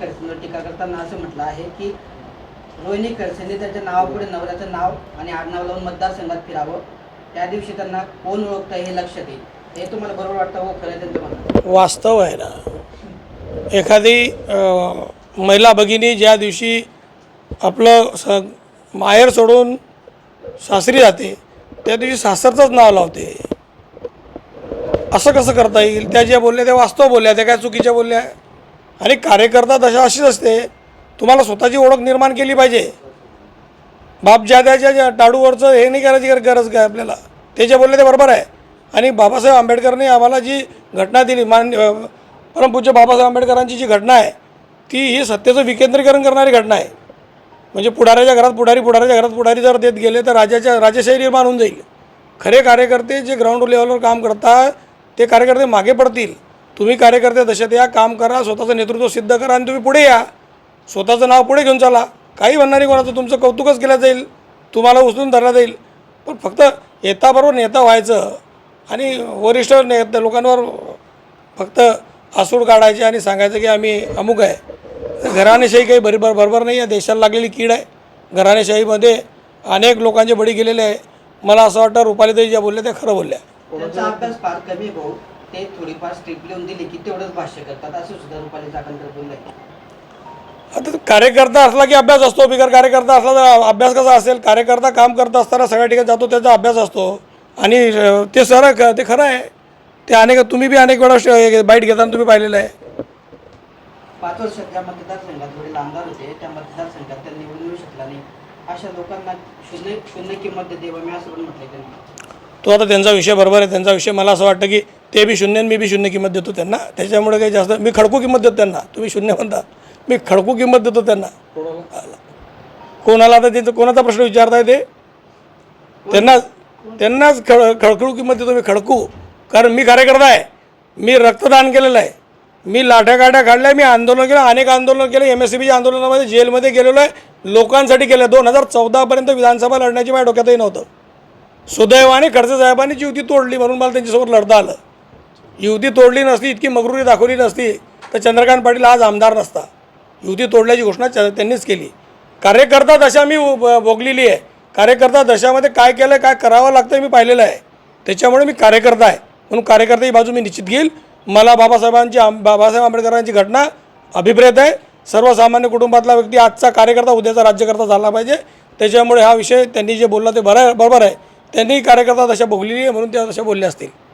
खडसेंवर टीका करताना असं म्हटलं आहे की रोहिणी खडसेंनी त्याच्या नावापुढे नवऱ्याचं नाव आणि आडनाव लावून मतदारसंघात फिरावं. त्या दिवशी त्यांना कोण ओळखतं हे लक्षात येईल. हे तुम्हाला बरोबर वाटतं हो खरं त्यांचं म्हणणं? वास्तव आहे ना. एखादी महिला भगिनी ज्या दिवशी आपलं स माहेर सोडून सासरी जाते त्या दिवशी सासरचंच नाव लावते. असं कसं करता येईल? त्या ज्या बोलल्या त्या वास्तव बोलल्या त्या काय चुकीच्या बोलल्या? आणि कार्यकर्ता दशा अशीच असते तुम्हाला स्वतःची ओळख निर्माण केली पाहिजे. बाप ज्यादाच्या ज्या टाडूवरचं हे नाही करायची गरज काय आपल्याला? ते जे बोलले ते बरोबर आहे. आणि बाबासाहेब आंबेडकरने आम्हाला जी घटना दिली मान परमपूज्य बाबासाहेब आंबेडकरांची जी घटना आहे ती ही सत्तेचं विकेंद्रीकरण करणारी घटना आहे. म्हणजे पुढाऱ्याच्या घरात पुढारी पुढाऱ्याच्या घरात पुढारी जर देत गेले तर राजाच्या राजेशाही निर्माण होऊन जाईल. खरे कार्यकर्ते जे ग्राउंड लेवलवर काम करतात ते कार्यकर्ते मागे पडतील. तुम्ही कार्यकर्ते दशेत या काम करा स्वतःचं नेतृत्व सिद्ध करा आणि तुम्ही पुढे या. स्वतःचं नाव पुढे घेऊन चला. काही म्हणणार नाही कोणाचं तुमचं कौतुकच केलं जाईल. तुम्हाला उचलून धरलं जाईल. पण फक्त येताबरोबर नेता व्हायचं आणि वरिष्ठ नेते लोकांवर फक्त आसूड काढायचे आणि सांगायचं की आम्ही अमुक आहे. घराणेशाही काही बरोबर बरोबर नाही आहे. देशाला लागलेली कीड आहे. घराणेशाहीमध्ये अनेक लोकांचे बळी गेलेले आहे. मला असं वाटतं रुपालीताई ज्या बोलल्या त्या खरं बोलल्या. ते थोडीफार स्ट्रिप लिहून दिली की तेवढंच भाष्य करतात. असं सुद्धा रुपाली चाकणकर बोलले. आता कार्यकर्ता असला की अभ्यास असतो बिगर कार्यकर्ता असला तर अभ्यास कसा असेल? कार्यकर्ता काम करत असताना सगळ्या ठिकाणी जातो त्याचा अभ्यास असतो. आणि अ, ते सर ते खरं आहे. ते अनेक तुम्ही बी अनेक वेळा श- बाईट घेताना तुम्ही पाहिलेलं आहे. पाच वर्षात ज्या मतदारसंघात वडील आमदार होते त्या मतदारसंघात त्या निवडून येऊ शकला नाही. अशा लोकांना शून्य शून्य किंमत देते बा मी असं पण म्हटलंय त्यांनी. तो आता त्यांचा विषय बरोबर आहे. त्यांचा विषय मला असं वाटतं की ते बी शून्य आणि मी बी शून्य किंमत देतो त्यांना. त्याच्यामुळे काही जास्त मी खडकू किंमत देतो त्यांना. तुम्ही शून्य म्हणता. मी खडकू किंमत देतो त्यांना. कोणाला आता त्यांचं कोणाचा प्रश्न विचारताय ते? त्यांना त्यांनाच खड खडखडू किंमत देतो मी खडकू. कारण मी कार्यकर्ता आहे मी रक्तदान केलेलं आहे. मी लाठ्या काठ्या काढल्या. मी आंदोलन केलं. अनेक आंदोलन केलं. एम एस सी बीच्या आंदोलनामध्ये जेलमध्ये गेलेलो आहे. लोकांसाठी केलं. दोन हजार चौदापर्यंत विधानसभा लढण्याची माझ्या डोक्यातही नव्हतं. सुदैवाने खडसे साहेबांनी जी युती तोडली म्हणून मला त्यांच्यासोबत लढता आलं. युती तोडली नसती इतकी मगरुरी दाखवली नसती तर चंद्रकांत पाटील आज आमदार नसता. युती तोडल्याची घोषणा च- त्यांनीच केली. कार्यकर्ता दशा मी भोगलेली आहे. कार्यकर्ता दशामध्ये काय केलं काय करावं लागतं मी पाहिलेलं आहे. त्याच्यामुळे मी कार्यकर्ता आहे. म्हणून कार्यकर्ता ही बाजू मी निश्चित घेईल. मला बाबासाहेबांची आम- बाबासाहेब आंबेडकरांची घटना अभिप्रेत आहे. सर्वसामान्य कुटुंबातला व्यक्ती आजचा कार्यकर्ता उद्याचा राज्यकर्ता झाला पाहिजे. त्याच्यामुळे हा विषय त्यांनी जे बोलला ते बरं बरोबर आहे. त्यांनी कार्यकर्ता दशा भोगलेली आहे म्हणून त्या दशा बोलल्या असतील.